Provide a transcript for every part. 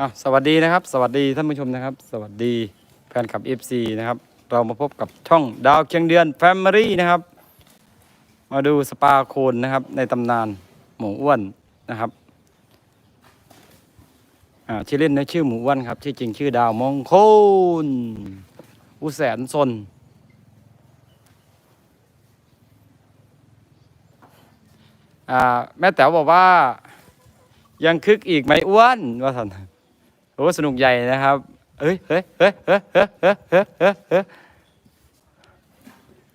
อะสวัสดีนะครับ สวัสดีท่านผู้ชมนะครับ สวัสดีแฟนคลับ FC นะครับ เรามาพบกับช่องดาวเคียงเดือน Family นะครับ มาดูสปาโคนนะครับ ในตำนานหมูอ้วนนะครับอ่าชื่อเล่นนะชื่อหมูอ้วนครับ ชื่อจริงชื่อดาวมงคลอุแสนซนอ่าแม่แต๋วบอกว่ายังคึกอีกไหมอ้วนว่าสัน โอ้สนุกใหญ่นะครับเฮ้ยเฮ้ยเฮ้ยเฮ้ยเฮ้ยเฮ้ยเฮ้ยเฮ้ย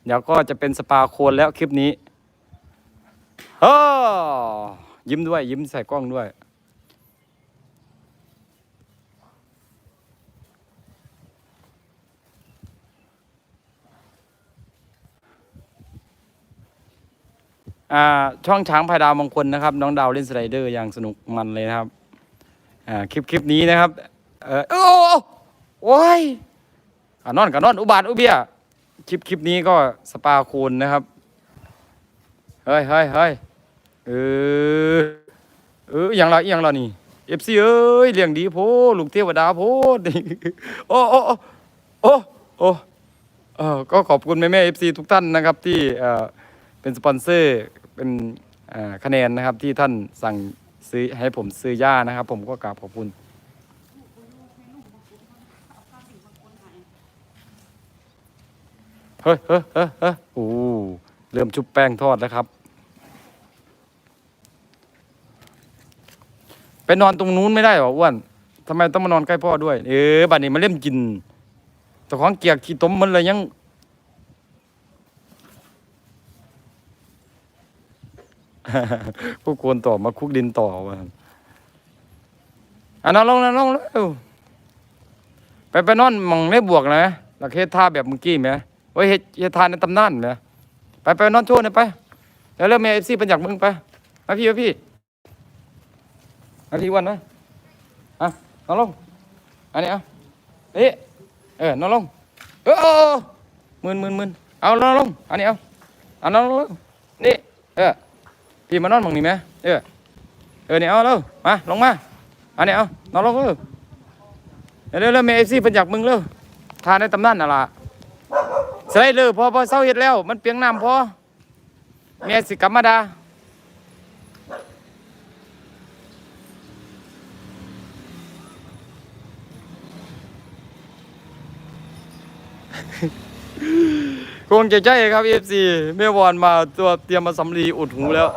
เดี๋ยวก็จะเป็นสปาโคนแล้วคลิปนี้เฮ้อยิ้มด้วย ยิ้มใส่กล้องด้วยอ่าช่องช้างพายดาวมงคลนะครับ น้องดาวเล่นสไลเดอร์อย่างสนุกมันเลยนะครับ อ่าคลิปคลิปนี้นะครับเออโอ้โอ้ยอ่านอนกับนอนอุบาทอุเบียคลิปคลิปนี้ก็สปาคูนนะครับเฮ้ยเฮ้ยเฮ้ยเออเอออย่างเรอย่างเรนี่เอฟซีเอ้ยเลี้ยงดีโพลูกเทวดาโพดโอ้โอ้โอ้โอ้โอ้เออก็ขอบคุณแม่แม่เอฟซีทุกท่านนะครับที่เออเป็นสปอนเซอร์เป็นคะแนนนะครับที่ท่านสั่ง ซื้อให้ผมซื้อย่านะครับ ผมก็กราบขอบคุณเฮ้ยเฮ้ยเฮ้ยเฮ้ยโอ้เริ่มชุบแป้งทอดแล้วครับ ไปนอนตรงนู้นไม่ได้หรออ้วนทำไมต้องมานอนใกล้พ่อด้วย เออบัดนี้มาเล่มกินแต่ของเกียกขี้ต้มมันเลยยัง พวกควรต่อมาคุกดินต่อวะอันนั้นลงนะลงแล้วไปไปนอนหมองไม่บวกนะหลักเฮ็ดท่าแบบเมื่อกี้ไหมเฮ้ยเฮ็ดเฮ็ดท่าในตำนานไหมไปไปนอนโชว์หน่อยไปแล้วเริ่มเอฟซีเป็นจากมึงไปมาพี่มาพี่มาพี่วันนะอะนอนลงอันนี้เอาเอ๊เออนอนลงเออเออเออมึนมึนมึนเอานอนลงอันนี้เอาเอานอนลงนี่เออ พี่มานอนมองนี่ไหมเออเออเนี่ยเอาเร็วมาลงมาอันนี้เอานอนลงเร็วเร็วเร็วเมย์ซี่เป็นจากมึงเร็วทานในตำนานน่ะล่ะสไลเดอร์พอพอเศร้าเห็ดแล้ว มันเปียงน้ำพอเมียสิกลับมาดาคงจะใช่ครับเอฟซีเมื่อวานมาตัวเตรียมมาสำลีอุดหูแล้ว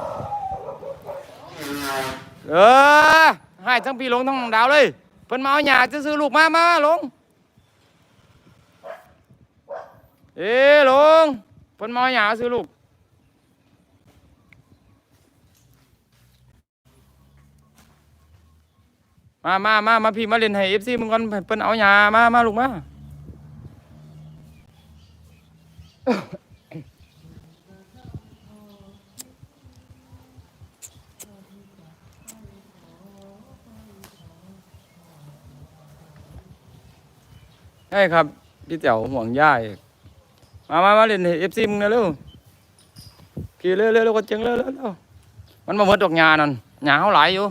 เออให้ทั้งพี่ลงทั้งน้องดาวเลย เพิ่นมาเอาหยาจะซื้อลูกมามาลง เอ้ลงเพิ่นมาเอาหยาซื้อลูกมามามามาพี่มาเล่นให้เอฟซีมึงก่อนเพิ่นเอาหยามามาลูกมา ใช่ครับ พี่เต๋อห่วงย่าอีกมามามาเล่นเอฟซีมึงนะเร็วขี่เร็วเร็วเร็วก็เจังเร็วเร็วเร็วมันมาหมดดอกหญ้านั่นหญ้าเขาหลอยู่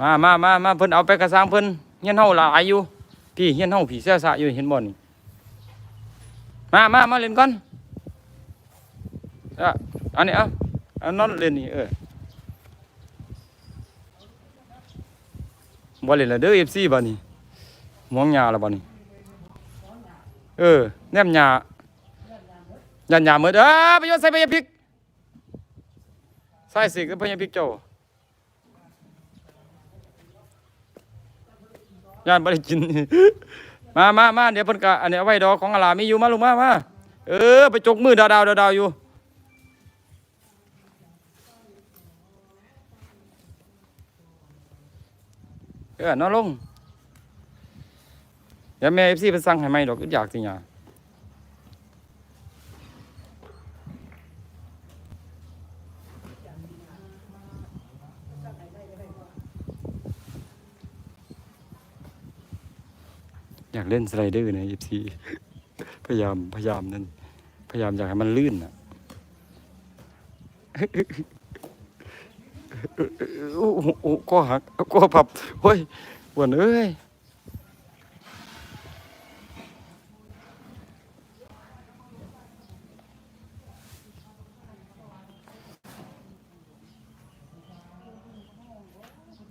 มามามามาเพิ่นเอาไปกระซังเพิ่นเฮียนเฮาหลายอยู่ พี่เฮียนเฮาผีเสื้อสะอยู่เห็นบ่นี่มามามาเล่นก่อนอะอันนี้เอะอันนั้นเล่นนี่เออ บ่เล่นและเด้อ FC บ่นี่มองหญ้าล้วบ่นี่เออแนมหญ้ายันหญ้าหมดเอ้อไปโยนใส่ไปยาพิกใส่สิกับพยาพิกเจ้าย่านบ่ได้กิน มามามาเดี๋ยวเพิ่นก็อันนี้เอาไว้ดอกของอลามีอยู่มาลูกมามาเออ ไปจกมือดาวดาวดาวดาวอยู่ ออนอนลงเดี๋ยวแม่เอฟซีไปสั่งให้ไหมดอกอยากจริงอะอยากเล่นสไลเดอร์นะเอฟซีพยายามพยายามนั่นพยายามอยากให้มันลื่นอะ ก็หักก็พับเฮ้ยปวดเอ้ย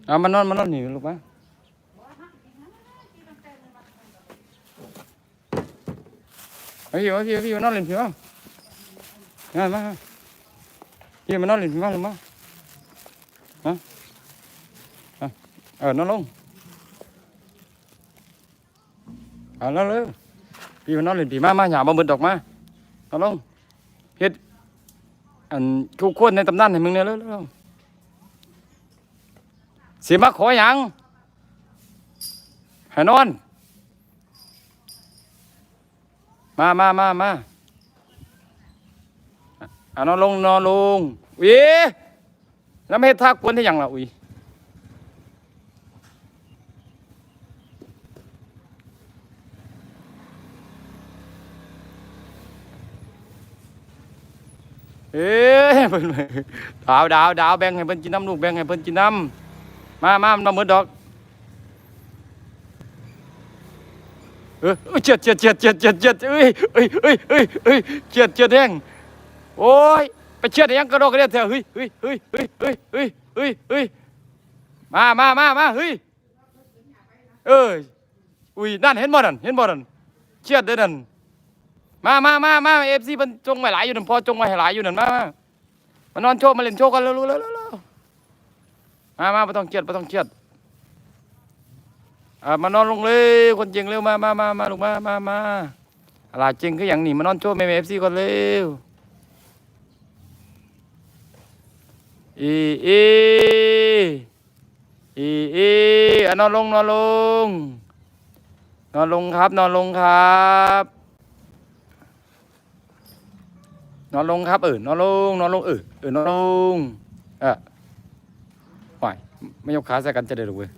เอามานอนมานอนนี่ลูกมาเอาพี่มาพี่พี่มานอนเล่นพี่มามามาพี่มานอนเล่นพี่มาลูกมา เออนอนลงเอาแล้วเลยพี่มานอนเล่นพี่มามาหยาบ่เบิดดอกมานอนลงเฮ็ดอันคู่ควรในตำนานให้มึงเนี่ยเร็วสิมาขอหยังให้นอน มามามามาอะนอนลงนอนลงอุ้ยแล้วไม่เฮ็ดท่ากวนที่ยังล่ะอุ้ย เอ้ยเพิ่นดาวดาวดาวแบ่งให้เพิ่นกินน้ำลูกแบ่งให้เพิ่นกินน้ำมามามันบ่หมดอกเออเอ้ยเจ็ดเจ็ดเจ็ดเจ็ดเจ็ดเจ็ดเอ้ยเอ้ยเอ้ยเอ้ยเอ้ยเจ็ดเจ็ดแดงโอ้ยไปเช็ดให้ยังกระโดดกระเดียดแถวเฮ้ยเฮ้ยเฮ้ยเฮ้ยเฮ้ยเฮ้ยเฮ้ยเฮ้ยมามามามาเฮ้ยเอ้ยอุ้ยนั่นเห็นบ่นั่นเห็นบ่นั่นเช็ดเด้อนั่น มามามามาเอฟซีมันจงไว้หลายอยู่นั่นพอจงไว้ให้หลายอยู่นั่นมามามานอนโชว์มาเล่นโชว์กันเร็วเร็วๆเร็วมามาไม่ต้องเครียดไม่ต้องเครียดอ่ามานอนลงเลยคนจริงเร็วมามามามาลูกมามามาอะไรจริงคือย่างนี้มานอนโชว์แม่เอฟซีก่อนเร็วอีอีอีอีอะนอนลงนอนลง นอนลงครับ นอนลงครับ นอนลงครับเออนอนลงนอนลงเออเออนอนลงเออไหวไม่ยกขาใส่กันจะได้หรือเว้ย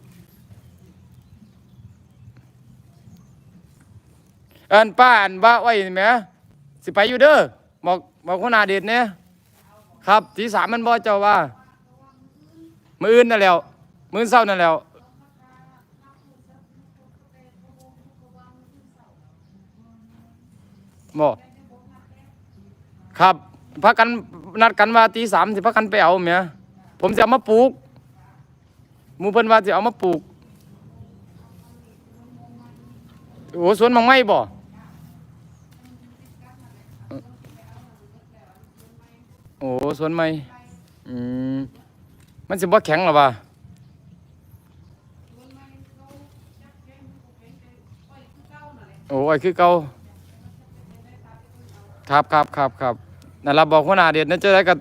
เอินป้าอันว่าไว้เห็นไหมสิไปอยู่เด้อบอกบอกคนหนาเด็ดเนี่ยครับทีสามมันบ่เจ้าว่า มืออื่นนั่นแล้วมือเศร้านั่นแล้วบอก ครับพักกันนัดกันว่าตีสามสิพักกันไปเอาเมียผมจะเอามาปลูกมูเพิ่นว่าจะเอามาปลูกโอ้สวนมังไม้บ่โอ้สวนไม้อืมมันสิบ่แข็งหรอวะโอ้ยคือเก่าครับครับครับครับ นั่เราบอกหัวหน้าเด็ดนั่นจะได้กับ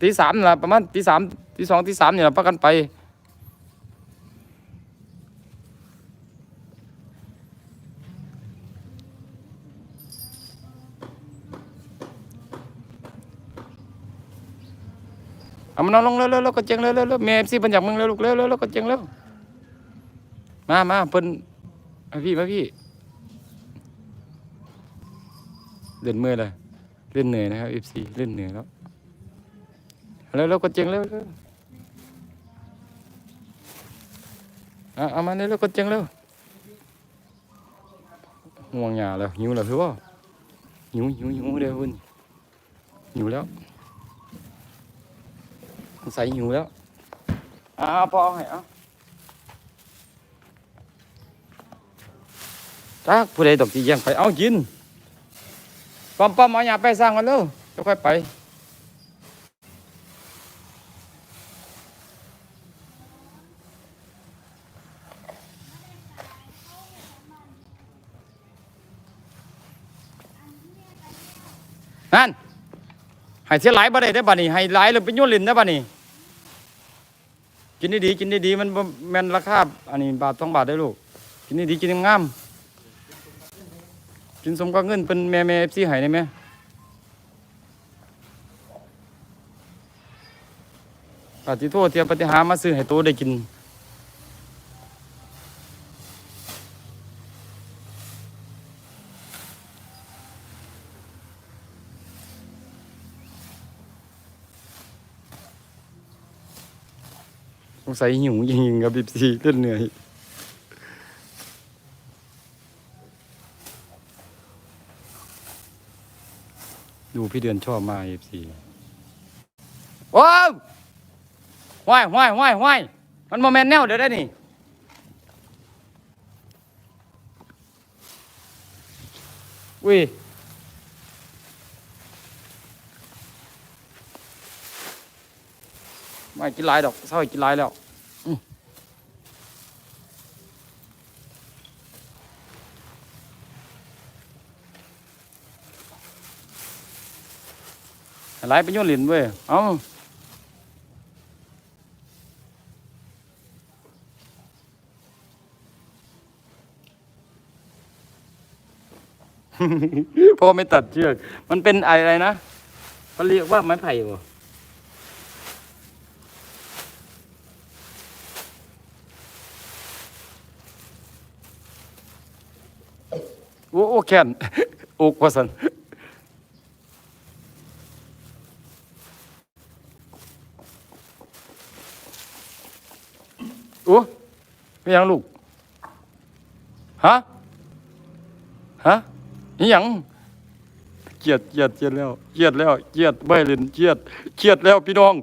ตีสามนะประมาณตีสามตีสองตีสามเนี่ยเราพักกันไปเอามันอนลงเร็วเร็วเร็วก็เจงเร็วเร็วเร็วเมฟซีเป็นจากมึงเร็วลูกเร็วเร็วเร็วก็เจงเร็วมามาเพิ่นมาพี่มาพี่เล่นเมื่อยเลย ล่นเหนื่อยนะครับ FC เล่นเหนื่อยแล้วแล้วเราก็เจงแล้วเอาเอามาเนี่ยแล้วก็เจงแล้วง่วงหยาแล้วหิวแล้วคือว่าหิวหิวหิวเดี๋ยวคุณหิวแล้วใส่หิวแล้วอ่าพอให้เอาจักผู้ใดตกที่แย่งไปเอากิน ป้อมป้อมเอาอย่าไปสร้างกันเร็วจะค่อยไปนั่นให้เสียหลายบ่ได้ได้บ่นี่ให้หลายเลยไปโยนลินได้บ่นี่กินดีๆกินดีๆมันแม่นราคาอันนี้บาทสองบาทได้ลูกกินดีๆกินงาม ๆกินสมกับเงินเป็นแม่แม่เอฟซีให้ได้ไหมปฏิโทษเทียปฏิหารมาซื้อให้โตได้กินงสัยหิวจริงๆครับพี่ซีเล่นเหนื่อย ดูพี่เดือนชอบมากเอฟซีว้าวว้ายว้ายว้ายว้ายมันโมเมนแนวเดี๋ยวได้นี่อุ้ยไม่กินหลายดอกเศร้ากินหลายแล้ว หลายไปโยนเหรียญเว้ย เอ้าพ่อไม่ตัดเชือก มันเป็นอะไรนะเขาเรียกว่าไม้ไผ่บ่โอ้โอ้แค้นอกว่าสันโอ้ ไม่ยังลูกฮะฮะนี่ยังเกียดเกียดเกียดแล้วเกียดแล้วเกียดไม่เล่นเกียดเกียดแล้วพี่น้อง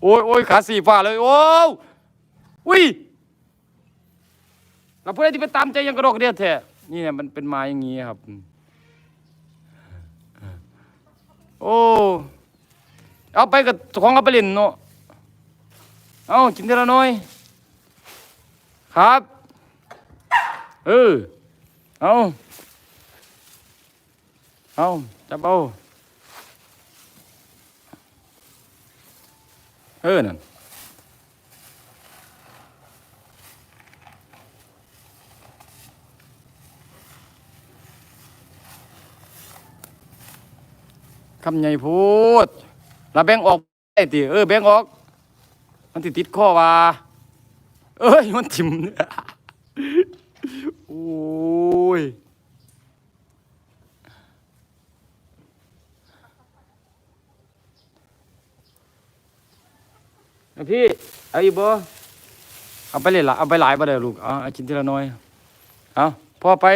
โอ้ยโอ้ยขาสีฟ้าเลยโอ้วอุ้ยเราเพื่อนที่ไปตามใจยังกระดกเดียดแท้นี่เนี่ยมันเป็นไม้อย่างงี้ครับ โอ้เอาไปกับของเอาไปเล่นเนาะเอากินทีละหน้อย ครับ เออ เอาเอาจับเอาเออนั่นคำใหญ่พูดเราแบ่งออกได้ติเออแบ่งออก มันติดติดข้อว่า เอ้ยมันทิมโอ้ยเอาพี่เอาอีกบ่เอาไปเลยละเอาไปหลายบ่ได้ลูกเอาเอากินทีละน้อยเอาพ่อไป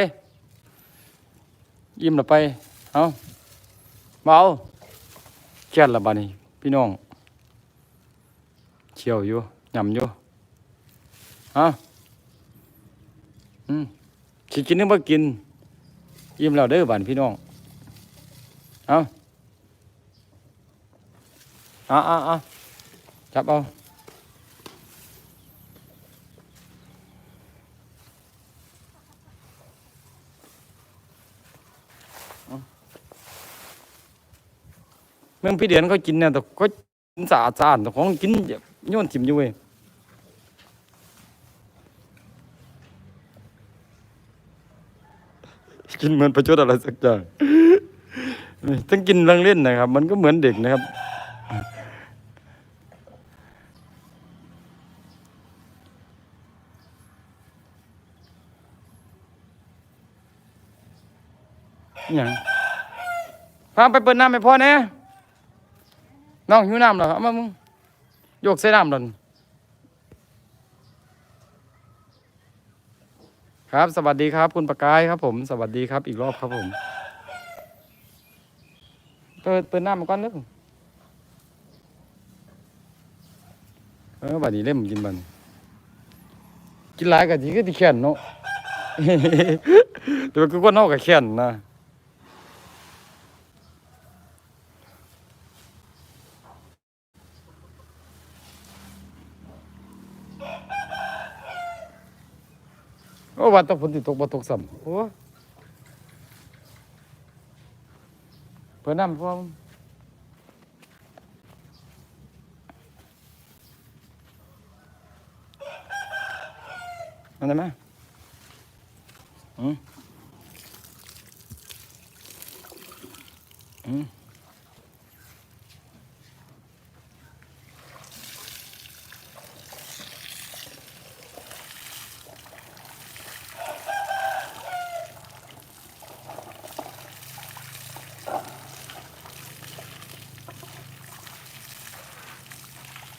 ยิ้มละไปเอาเบาเครียดละบานี้พี่น้องเชี่ยวอยู่ยำอยู่ ฮะอืมสิกินนึกว่ากินยิ้มแล้วเด้อบานพี่น้อง เอาเอาเอาเอาจับเอาเมืองพี่เดือนเขากินเนี่ยแต่เขากินสะอาดสะอาดแต่ของกินโยนถิ่มอยู่เว้ย กินเหมือนประชดอะไรสักอย่างต้องกินเรื่องเล่นนะครับ มันก็เหมือนเด็กนะครับ อย่างพาไปเปิดน้ำให้พ่อแน่น้องหิวน้ำเหรอเอามามึงโยกใส่น้ำหล่น ครับ สวัสดีครับ คุณประกายครับผม สวัสดีครับ อีกรอบครับผมเปิดเปิดหน้ามาก่อนเด้อเออบัดนี้เล่มกินบันกินหลายกะทีก็ที่แขนเนาะแต่ว่าคือคนอกกับแขนนะ โอ้วันตกฝนติตกบ่ตกซ้ำโอ้เพิ่นน้ำพร้อมมันได้ไหมอืมอืม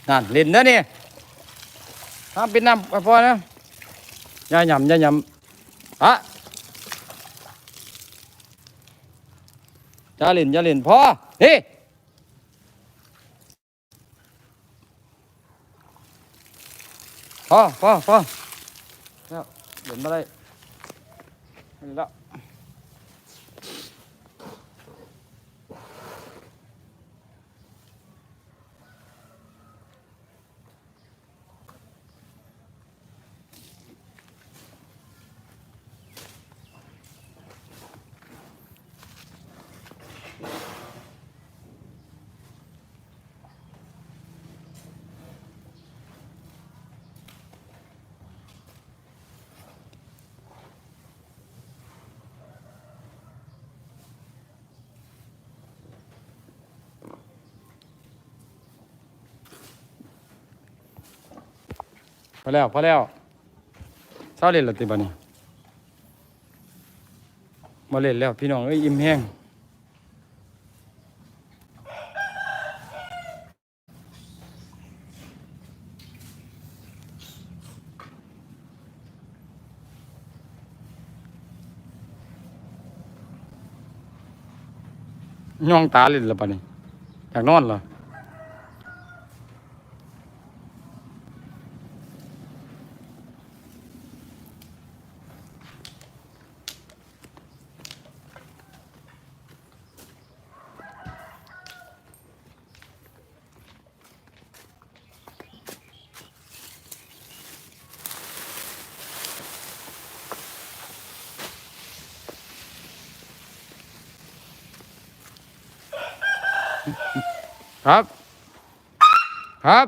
นั่นล่นนะเนี่ยห้ามปิดน้ำพอนะย่าหย่ำย่าหย่ำอะย่าล่นย่าล่นพอเฮ้พอพอพอแล้วเล่นมาได้เล่นแล้ว พอแล้วพอแล้วเศร้าเล่นและติบันนี้มาเล่นแล้ว พี่น้องเอ้ยอิ่มแห้งย่องตาเล่นแล้วปะนี่อยากนอนเหรอ ครับ ครับ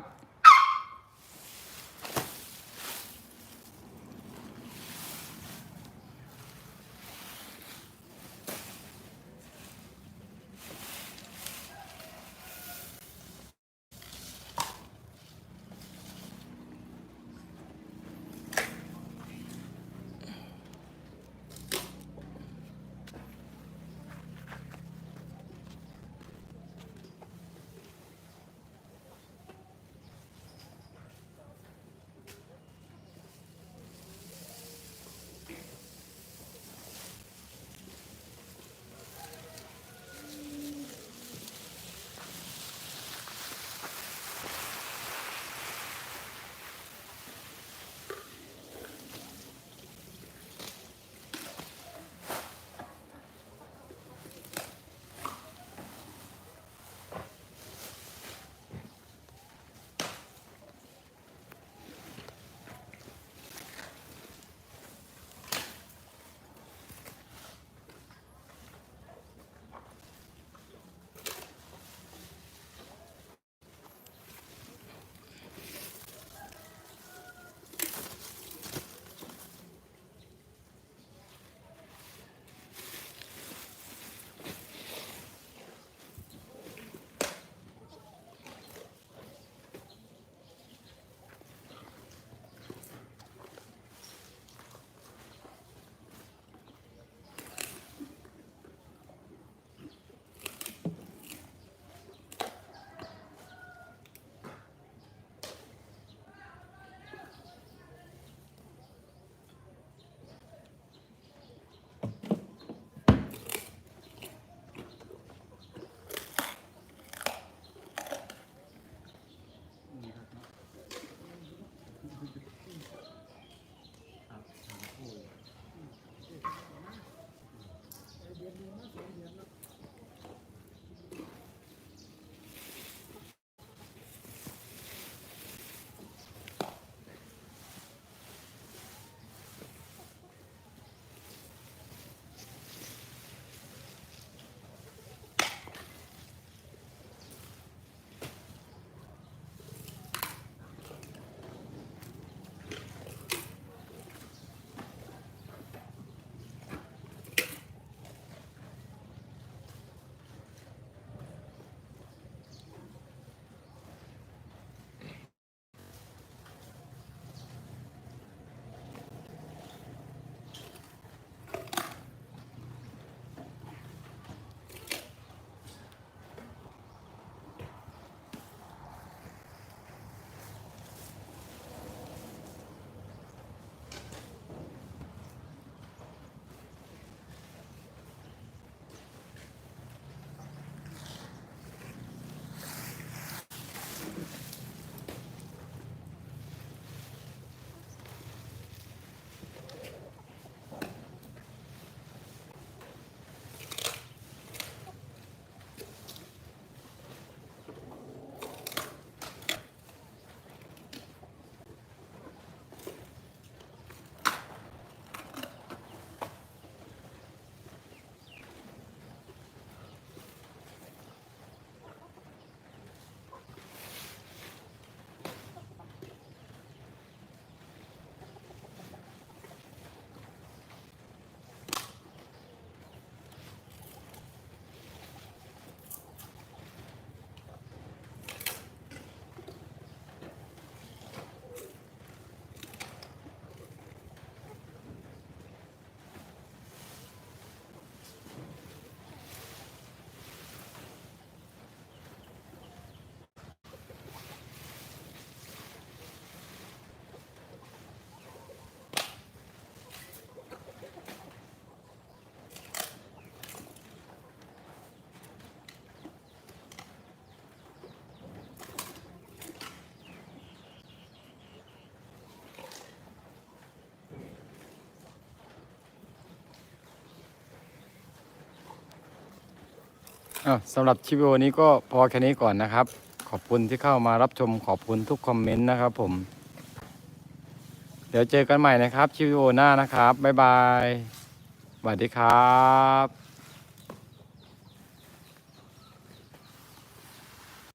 สำหรับคลิปวิดีโอนี้ก็พอแค่นี้ก่อนนะครับ ขอบคุณที่เข้ามารับชมขอบคุณทุกคอมเมนต์นะครับผม เดี๋ยวเจอกันใหม่นะครับคลิปวิดีโอหน้านะครับ บ๊ายบายสวัสดีครับ